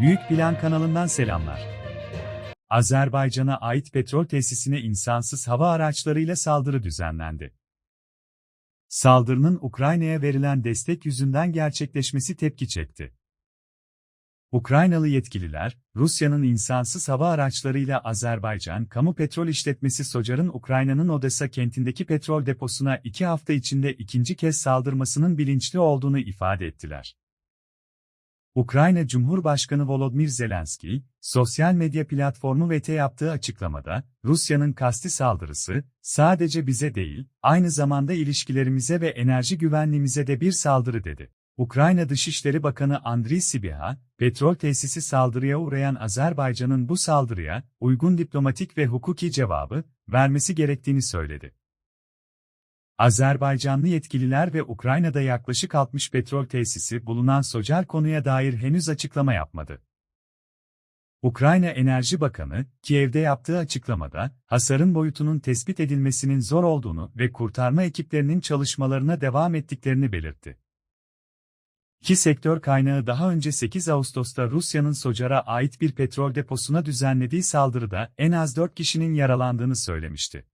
Büyük Plan kanalından selamlar. Azerbaycan'a ait petrol tesisine insansız hava araçlarıyla saldırı düzenlendi. Saldırının Ukrayna'ya verilen destek yüzünden gerçekleşmesi tepki çekti. Ukraynalı yetkililer, Rusya'nın insansız hava araçlarıyla Azerbaycan Kamu Petrol İşletmesi Socar'ın Ukrayna'nın Odessa kentindeki petrol deposuna iki hafta içinde ikinci kez saldırmasının bilinçli olduğunu ifade ettiler. Ukrayna Cumhurbaşkanı Volodymyr Zelenski, sosyal medya platformu VT yaptığı açıklamada, Rusya'nın kasti saldırısı, sadece bize değil, aynı zamanda ilişkilerimize ve enerji güvenliğimize de bir saldırı dedi. Ukrayna Dışişleri Bakanı Andriy Sibiha, petrol tesisi saldırıya uğrayan Azerbaycan'ın bu saldırıya, uygun diplomatik ve hukuki cevabı, vermesi gerektiğini söyledi. Azerbaycanlı yetkililer ve Ukrayna'da yaklaşık 60 petrol tesisi bulunan Socar konuya dair henüz açıklama yapmadı. Ukrayna Enerji Bakanı, Kiev'de yaptığı açıklamada, hasarın boyutunun tespit edilmesinin zor olduğunu ve kurtarma ekiplerinin çalışmalarına devam ettiklerini belirtti. İki sektör kaynağı daha önce 8 Ağustos'ta Rusya'nın Socar'a ait bir petrol deposuna düzenlediği saldırıda en az 4 kişinin yaralandığını söylemişti.